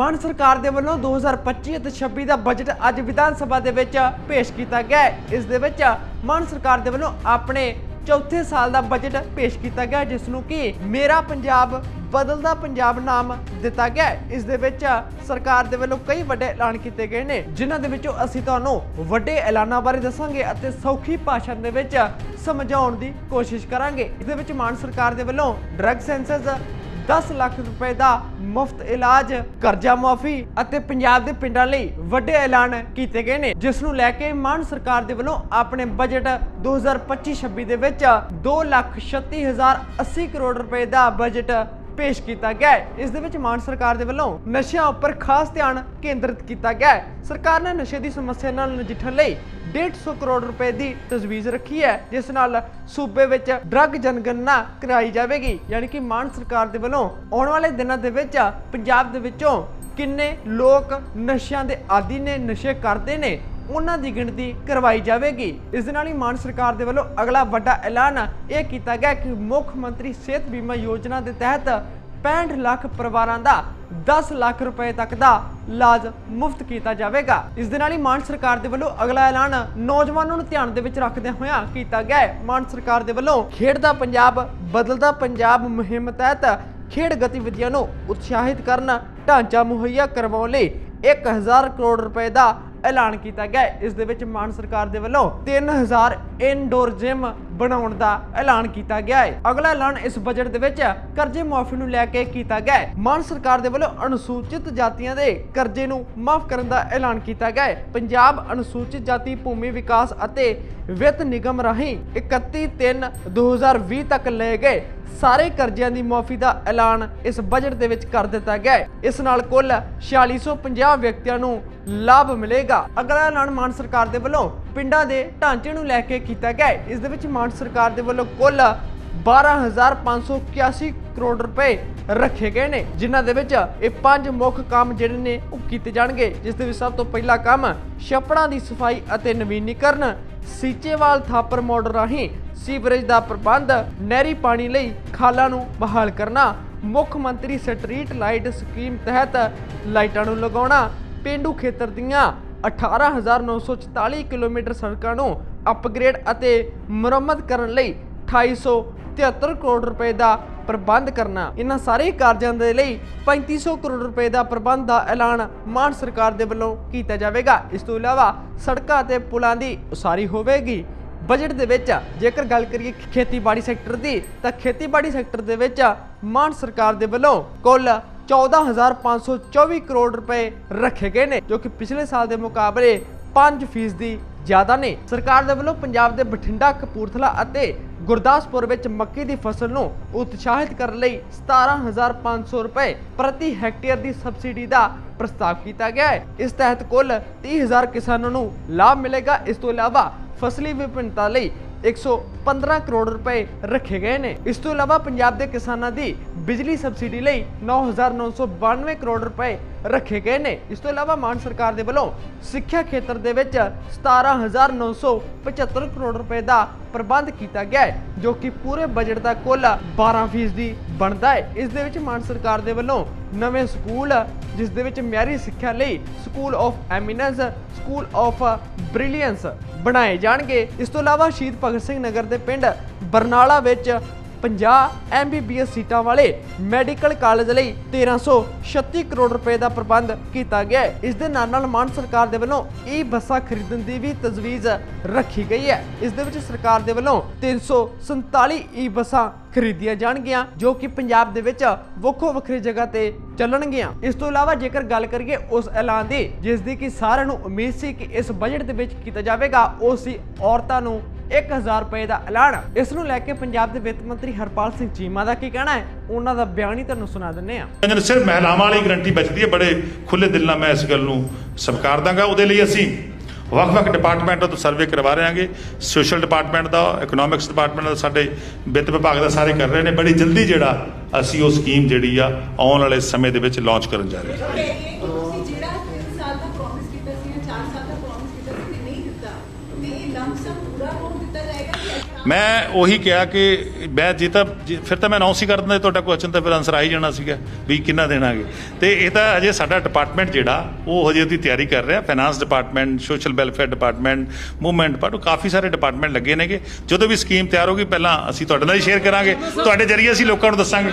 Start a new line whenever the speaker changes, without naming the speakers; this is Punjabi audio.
ਮਾਨ ਸਰਕਾਰ ਦੇ ਵੱਲੋਂ 2025 ਅਤੇ 26 ਦਾ ਬਜਟ ਅੱਜ ਵਿਧਾਨ ਸਭਾ ਦੇ ਵਿੱਚ ਪੇਸ਼ ਕੀਤਾ ਗਿਆ ਇਸ ਦੇ ਵਿੱਚ ਮਾਨ ਸਰਕਾਰ ਦੇ ਵੱਲੋਂ ਆਪਣੇ ਚੌਥੇ ਸਾਲ ਦਾ ਬਜਟ ਪੇਸ਼ ਕੀਤਾ ਗਿਆ ਜਿਸ ਨੂੰ ਕਿ ਮੇਰਾ ਪੰਜਾਬ, ਬਦਲਦਾ ਪੰਜਾਬ ਨਾਮ ਦਿੱਤਾ ਗਿਆ ਹੈ। ਇਸ ਦੇ ਵਿੱਚ ਸਰਕਾਰ ਦੇ ਵੱਲੋਂ ਕਈ ਵੱਡੇ ਐਲਾਨ ਕੀਤੇ ਗਏ ਨੇ, ਜਿਨ੍ਹਾਂ ਦੇ ਵਿੱਚੋਂ ਅਸੀਂ ਤੁਹਾਨੂੰ ਵੱਡੇ ਐਲਾਨਾਂ ਬਾਰੇ ਦੱਸਾਂਗੇ ਅਤੇ ਸੌਖੀ ਭਾਸ਼ਾ ਦੇ ਵਿੱਚ ਸਮਝਾਉਣ ਦੀ ਕੋਸ਼ਿਸ਼ ਕਰਾਂਗੇ ਇਸ ਦੇ ਵਿੱਚ ਮਾਨ ਸਰਕਾਰ ਦੇ ਵੱਲੋਂ ਡਰੱਗ ਸੈਂਸਸ 10 ਲੱਖ ਰੁਪਏ ਦਾ ਮੁਫਤ ਇਲਾਜ ਕਰਜ਼ਾ ਮਾਫੀ ਅਤੇ ਪੰਜਾਬ ਦੇ ਪਿੰਡਾਂ ਲਈ ਵੱਡੇ ਐਲਾਨ ਕੀਤੇ ਗਏ ਨੇ ਜਿਸ ਨੂੰ ਲੈ ਕੇ ਮਾਨ ਸਰਕਾਰ ਦੇ ਵੱਲੋਂ ਆਪਣੇ ਬਜਟ 2025-26 ਦੇ ਵਿੱਚ 2,36,080 ਕਰੋੜ ਰੁਪਏ ਦਾ ਬਜਟ ਪੇਸ਼ ਕੀਤਾ ਗਿਆ ਹੈ। ਇਸ ਦੇ ਵਿੱਚ ਮਾਨ ਸਰਕਾਰ ਦੇ ਵੱਲੋਂ ਨਸ਼ਿਆਂ ਉੱਪਰ ਖਾਸ ਧਿਆਨ ਕੇਂਦਰਿਤ ਕੀਤਾ ਗਿਆ ਹੈ। ਸਰਕਾਰ ਨੇ ਨਸ਼ੇ ਦੀ ਸਮੱਸਿਆ ਨਾਲ ਨਜਿੱਠਣ ਲਈ 150 ਕਰੋੜ ਰੁਪਏ ਦੀ ਤਜਵੀਜ਼ ਰੱਖੀ ਹੈ, ਜਿਸ ਨਾਲ ਸੂਬੇ ਵਿੱਚ ਡਰੱਗ ਜਨਗਣਨਾ ਕਰਾਈ ਜਾਵੇਗੀ। ਯਾਨੀ ਕਿ ਮਾਨ ਸਰਕਾਰ ਦੇ ਵੱਲੋਂ ਆਉਣ ਵਾਲੇ ਦਿਨਾਂ ਦੇ ਵਿੱਚ ਪੰਜਾਬ ਦੇ ਵਿੱਚੋਂ ਕਿੰਨੇ ਲੋਕ ਨਸ਼ਿਆਂ ਦੇ ਆਦੀ ਨੇ, ਨਸ਼ੇ ਕਰਦੇ ਨੇ ਉਹਨਾਂ ਦੀ ਗਿਣਤੀ ਕਰਵਾਈ ਜਾਵੇਗੀ। ਇਸ ਦੇ ਨਾਲ ਹੀ ਮਾਨ ਸਰਕਾਰ ਦੇ ਵੱਲੋਂ ਅਗਲਾ ਵੱਡਾ ਐਲਾਨ ਇਹ ਕੀਤਾ ਗਿਆ ਕਿ ਮੁੱਖ ਮੰਤਰੀ ਸਿਹਤ ਬੀਮਾ ਯੋਜਨਾ ਦੇ ਤਹਿਤ 65 ਲੱਖ ਪਰਿਵਾਰਾਂ ਦਾ 10 ਲੱਖ ਰੁਪਏ ਤੱਕ ਦਾ ਇਲਾਜ ਮੁਫਤ ਕੀਤਾ ਜਾਵੇਗਾ। ਇਸ ਦੇ ਨਾਲ ਹੀ ਮਾਨ ਸਰਕਾਰ ਦੇ ਵੱਲੋਂ ਅਗਲਾ ਐਲਾਨ ਨੌਜਵਾਨਾਂ ਨੂੰ ਧਿਆਨ ਦੇ ਵਿੱਚ ਰੱਖਦਿਆਂ ਹੋਇਆ ਕੀਤਾ ਗਿਆ ਹੈ। ਮਾਨ ਸਰਕਾਰ ਦੇ ਵੱਲੋਂ ਖੇਡ ਦਾ ਪੰਜਾਬ, ਬਦਲਦਾ ਪੰਜਾਬ ਮੁਹਿੰਮ ਤਹਿਤ ਖੇਡ ਗਤੀਵਿਧੀਆਂ ਨੂੰ ਉਤਸ਼ਾਹਿਤ ਕਰਨ ਢਾਂਚਾ ਮੁਹੱਈਆ ਕਰਵਾਉਣ ਲਈ 1000 ਕਰੋੜ ਰੁਪਏ ਦਾ ਐਲਾਨ ਕੀਤਾ ਗਿਆ ਹੈ। ਇਸ ਦੇ ਵਿੱਚ ਮਾਨ ਸਰਕਾਰ ਦੇ ਵੱਲੋਂ 3000 ਇਨਡੋਰ ਜਿਮ ਬਣਾਉਣ ਦਾ ਐਲਾਨ ਕੀਤਾ ਗਿਆ ਹੈ। ਅਗਲਾ ਐਲਾਨ ਇਸ ਬਜਟ ਦੇ ਵਿੱਚ ਕਰਜ਼ੇ ਮਾਫੀ ਨੂੰ ਲੈ ਕੇ ਕੀਤਾ ਗਿਆ ਹੈ। ਮਾਨ ਸਰਕਾਰ ਦੇ ਵੱਲੋਂ ਅਨੁਸੂਚਿਤ ਜਾਤੀਆਂ ਦੇ ਕਰਜ਼ੇ ਨੂੰ ਮਾਫ ਕਰਨ ਦਾ ਐਲਾਨ ਕੀਤਾ ਗਿਆ ਹੈ। ਪੰਜਾਬ ਅਨੁਸੂਚਿਤ ਜਾਤੀ ਭੂਮੀ ਵਿਕਾਸ ਅਤੇ ਵਿੱਤ ਨਿਗਮ ਰਾਹੀਂ 31/3/2020 ਤੱਕ ਲਏ ਗਏ ਸਾਰੇ ਕਰਜ਼ਿਆਂ ਦੀ ਮਾਫੀ ਦਾ ਐਲਾਨ ਇਸ ਬਜਟ ਦੇ ਵਿੱਚ ਕਰ ਦਿੱਤਾ ਗਿਆ ਹੈ। ਇਸ ਨਾਲ ਕੁੱਲ 4650 ਵਿਅਕਤੀਆਂ ਨੂੰ ਲਾਭ ਮਿਲੇਗਾ। ਅਗਲਾ ਐਲਾਨ ਮਾਨ ਸਰਕਾਰ ਦੇ ਵੱਲੋਂ ਪਿੰਡਾਂ ਦੇ ਢਾਂਚੇ ਨੂੰ ਲੈ ਕੇ ਕੀਤਾ ਗਿਆ ਹੈ। ਇਸ ਦੇ ਵਿੱਚ ਮਾਨ ਸਰਕਾਰ ਦੇ ਵੱਲੋਂ ਕੁੱਲ 12581 ਕਰੋੜ ਰੁਪਏ ਰੱਖੇ ਗਏ ਨੇ, ਜਿਨ੍ਹਾਂ ਦੇ ਵਿੱਚ ਇਹ ਪੰਜ ਮੁੱਖ ਕੰਮ ਜਿਹੜੇ ਨੇ ਉਹ ਕੀਤੇ ਜਾਣਗੇ, ਜਿਸ ਦੇ ਵਿੱਚ ਸਭ ਤੋਂ ਪਹਿਲਾ ਕੰਮ ਛੱਪੜਾਂ ਦੀ ਸਫ਼ਾਈ ਅਤੇ ਨਵੀਨੀਕਰਨ, ਸੀਚੇਵਾਲ ਥਾਪਰ ਮਾਡਲ ਰਾਹੀਂ ਸੀਵਰੇਜ ਦਾ ਪ੍ਰਬੰਧ, ਨਹਿਰੀ ਪਾਣੀ ਲਈ ਖਾਲਾਂ ਨੂੰ ਬਹਾਲ ਕਰਨਾ, ਮੁੱਖ ਮੰਤਰੀ ਸਟਰੀਟ ਲਾਈਟ ਸਕੀਮ ਤਹਿਤ ਲਾਈਟਾਂ ਨੂੰ ਲਗਾਉਣਾ ਪਿੰਡੂ ਖੇਤਰ ਦੀਆਂ 18944 ਕਿਲੋਮੀਟਰ ਸੜਕਾਂ ਨੂੰ ਅਪਗ੍ਰੇਡ ਅਤੇ ਮੁਰੰਮਤ ਕਰਨ ਲਈ 2873 ਕਰੋੜ ਰੁਪਏ ਦਾ ਪ੍ਰਬੰਧ ਕਰਨਾ। ਇਹਨਾਂ ਸਾਰੇ ਕਾਰਜਾਂ ਦੇ ਲਈ 3500 ਕਰੋੜ ਰੁਪਏ ਦਾ ਪ੍ਰਬੰਧ ਦਾ ਐਲਾਨ ਮਾਨ ਸਰਕਾਰ ਦੇ ਵੱਲੋਂ ਕੀਤਾ ਜਾਵੇਗਾ। ਇਸ ਤੋਂ ਇਲਾਵਾ ਸੜਕਾਂ ਤੇ ਪੁਲਾਂ ਦੀ ਉਸਾਰੀ ਹੋਵੇਗੀ। ਬਜਟ ਦੇ ਵਿੱਚ ਜੇਕਰ ਗੱਲ ਕਰੀਏ ਖੇਤੀਬਾੜੀ ਸੈਕਟਰ ਦੀ, ਤਾਂ ਖੇਤੀਬਾੜੀ ਸੈਕਟਰ ਦੇ ਵਿੱਚ ਮਾਨ ਸਰਕਾਰ ਦੇ ਵੱਲੋਂ ਕੁੱਲ 14524 ਕਰੋੜ ਰੁਪਏ ਰੱਖੇ ਗਏ ਨੇ, ਜੋ ਕਿ ਪਿਛਲੇ ਸਾਲ ਦੇ ਮੁਕਾਬਲੇ 5% ਦੀ ਜ਼ਿਆਦਾ ਨੇ। ਸਰਕਾਰ ਦੇ ਵੱਲੋਂ ਪੰਜਾਬ ਦੇ ਬਠਿੰਡਾ, ਕਪੂਰਥਲਾ ਅਤੇ ਗੁਰਦਾਸਪੁਰ ਵਿੱਚ ਮੱਕੀ ਦੀ ਫਸਲ ਨੂੰ ਉਤਸ਼ਾਹਿਤ ਕਰਨ ਲਈ 17500 ਰੁਪਏ ਪ੍ਰਤੀ ਹੈਕਟੇਅਰ ਦੀ ਸਬਸਿਡੀ ਦਾ ਪ੍ਰਸਤਾਵ ਕੀਤਾ ਗਿਆ ਹੈ। ਇਸ ਤਹਿਤ ਕੁੱਲ 30000 ਕਿਸਾਨਾਂ ਨੂੰ ਲਾਭ ਮਿਲੇਗਾ। ਇਸ ਤੋਂ ਇਲਾਵਾ ਫਸਲੀ ਵਿਭਿੰਨਤਾ ਲਈ 115 ਕਰੋੜ ਰੁਪਏ ਰੱਖੇ ਗਏ ਨੇ। ਇਸ ਤੋਂ ਇਲਾਵਾ ਪੰਜਾਬ ਦੇ ਕਿਸਾਨਾਂ ਦੀ ਬਿਜਲੀ ਸਬਸਿਡੀ ਲਈ 9992 ਕਰੋੜ ਰੁਪਏ ਰੱਖੇ ਗਏ ਨੇ। ਇਸ ਤੋਂ ਇਲਾਵਾ ਮਾਨ ਸਰਕਾਰ ਦੇ ਵੱਲੋਂ ਸਿੱਖਿਆ ਖੇਤਰ ਦੇ ਵਿੱਚ 17975 ਕਰੋੜ ਰੁਪਏ ਦਾ ਪ੍ਰਬੰਧ ਕੀਤਾ ਗਿਆ ਹੈ, ਜੋ ਕਿ ਪੂਰੇ ਬਜਟ ਦਾ ਕੁੱਲ 12% ਦੀ ਬਣਦਾ ਹੈ। ਇਸ ਦੇ ਵਿੱਚ ਮਾਨ ਸਰਕਾਰ ਦੇ ਵੱਲੋਂ ਨਵੇਂ ਸਕੂਲ, ਜਿਸ ਦੇ ਵਿੱਚ ਮਿਆਰੀ ਸਿੱਖਿਆ ਲਈ school of eminence, school of brilliance ਬਣਾਏ ਜਾਣਗੇ। ਇਸ ਤੋਂ ਇਲਾਵਾ ਸ਼ਹੀਦ ਭਗਤ ਸਿੰਘ ਨਗਰ ਦੇ ਪਿੰਡ ਬਰਨਾਲਾ ਵਿੱਚ 50 ਐਮਬੀਬੀਐਸ ਸੀਟਾਂ ਵਾਲੇ ਮੈਡੀਕਲ ਕਾਲਜ ਲਈ 1336 ਕਰੋੜ ਰੁਪਏ ਦਾ ਪ੍ਰਬੰਧ ਕੀਤਾ ਗਿਆ ਹੈ। ਇਸ ਦੇ ਨਾਲ ਨਾਲ ਮਾਨ ਸਰਕਾਰ ਦੇ ਵੱਲੋਂ ਈ ਬੱਸਾਂ ਖਰੀਦਣ ਦੀ ਵੀ ਤਜਵੀਜ਼ ਰੱਖੀ ਗਈ ਹੈ। ਇਸ ਦੇ ਵਿੱਚ ਸਰਕਾਰ ਦੇ ਵੱਲੋਂ 347 ਈ ਬੱਸਾਂ ਖਰੀਦੀਆਂ ਜਾਣਗੀਆਂ, ਜੋ ਕਿ ਪੰਜਾਬ ਦੇ ਵਿੱਚ ਵੱਖੋ ਵੱਖਰੀ ਜਗ੍ਹਾ ਤੇ ਚੱਲਣਗੀਆਂ। ਇਸ ਤੋਂ ਇਲਾਵਾ ਜੇਕਰ ਗੱਲ ਕਰੀਏ ਉਸ ਐਲਾਨ ਦੀ, ਜਿਸ ਦੀ ਕਿ ਸਾਰਿਆਂ ਨੂੰ ਉਮੀਦ ਸੀ ਕਿ ਇਸ ਬਜਟ ਦੇ ਵਿੱਚ ਕੀਤਾ ਜਾਵੇਗਾ, ਉਹ ਸੀ ਔਰਤਾਂ ਨੂੰ 1000 ਰੁਪਏ ਦਾ ਐਲਾਨ। ਇਸ ਨੂੰ ਲੈ ਕੇ ਪੰਜਾਬ ਦੇ ਵਿੱਤ ਮੰਤਰੀ ਹਰਪਾਲ ਸਿੰਘ ਚੀਮਾ ਦਾ ਕੀ ਕਹਿਣਾ ਹੈ? ਉਹਨਾਂ ਦਾ ਬਿਆਨ ਹੀ ਤੁਹਾਨੂੰ ਸੁਣਾ ਦਿੰਨੇ ਆ
ਕਹਿੰਦੇ ਸਿਰਫ ਮਹਿਲਾਵਾਂ ਵਾਲੀ ਗਰੰਟੀ ਬਚਦੀ ਹੈ। ਬੜੇ ਖੁੱਲੇ ਦਿਲ ਨਾਲ ਮੈਂ ਇਸ ਗੱਲ ਨੂੰ ਸਵੀਕਾਰ ਦਾਂਗਾ। ਉਹਦੇ ਲਈ ਅਸੀਂ ਵੱਖ-ਵੱਖ ਡਿਪਾਰਟਮੈਂਟਾਂ ਤੋਂ ਸਰਵੇ ਕਰਵਾ ਰਹੇ ਹਾਂਗੇ। ਸੋਸ਼ਲ ਡਿਪਾਰਟਮੈਂਟ ਦਾ ਇਕਨੋਮਿਕਸ ਡਿਪਾਰਟਮੈਂਟ ਦਾ, ਸਾਡੇ ਵਿੱਤ ਵਿਭਾਗ ਦਾ ਸਾਰੇ ਕਰ ਰਹੇ ਨੇ। ਬੜੀ ਜਲਦੀ ਜਿਹੜਾ ਅਸੀਂ ਉਹ ਸਕੀਮ ਜਿਹੜੀ ਆ ਆਉਣ ਵਾਲੇ ਸਮੇਂ ਦੇ ਵਿੱਚ ਲਾਂਚ ਕਰਨ ਜਾ ਰਹੇ ਹਾਂ
ਤੁਸੀਂ ਜਿਹੜਾ 3 ਸਾਲ ਦਾ ਪ੍ਰੋਮਿਸ ਕੀਤਾ ਸੀ ਜਾਂ 4 ਸਾਲ ਦਾ ਪ੍ਰੋਮਿਸ ਕੀਤਾ ਸੀ ਤੇ ਨਹੀਂ ਦਿੱਤਾ ਤੇ ਇਹ ਲੰਮ ਸਮ ਪੂਰਾ ਅਮਾਉਂਟ ਦਿੱਤਾ ਜਾਏਗਾ ਕਿ
ਮੈਂ ਉਹੀ ਕਿਹਾ ਕਿ ਮੈਂ ਜੇ ਤਾਂ ਜੇ- ਫਿਰ ਤਾਂ ਮੈਂ ਅਨਾਉਂਸ ਹੀ ਕਰ ਦਿੰਦਾ ਤੁਹਾਡਾ ਕੁਐਸਚਨ ਤਾਂ ਫਿਰ ਆਨਸਰ ਆ ਹੀ ਜਾਣਾ ਸੀਗਾ ਵੀ ਕਿੰਨਾ ਦੇਣਾਗੇ। ਤੇ ਇਹ ਤਾਂ ਅਜੇ ਸਾਡਾ ਡਿਪਾਰਟਮੈਂਟ ਜਿਹੜਾ ਉਹ ਹਜੇ ਉਹਦੀ ਤਿਆਰੀ ਕਰ ਰਿਹਾ finance department social welfare department movement department ਕਾਫੀ ਸਾਰੇ ਡਿਪਾਰਟਮੈਂਟ ਲੱਗੇ ਨੇਗੇ। ਜਦੋਂ ਵੀ ਸਕੀਮ ਤਿਆਰ ਹੋਗੀ ਪਹਿਲਾਂ ਅਸੀਂ ਤੁਹਾਡੇ ਨਾਲ ਹੀ ਸ਼ੇਅਰ ਕਰਾਂਗੇ। ਤੁਹਾਡੇ ਜਰੀਏ ਅਸੀਂ ਲੋਕਾਂ ਨੂੰ ਦੱਸਾਂਗੇ।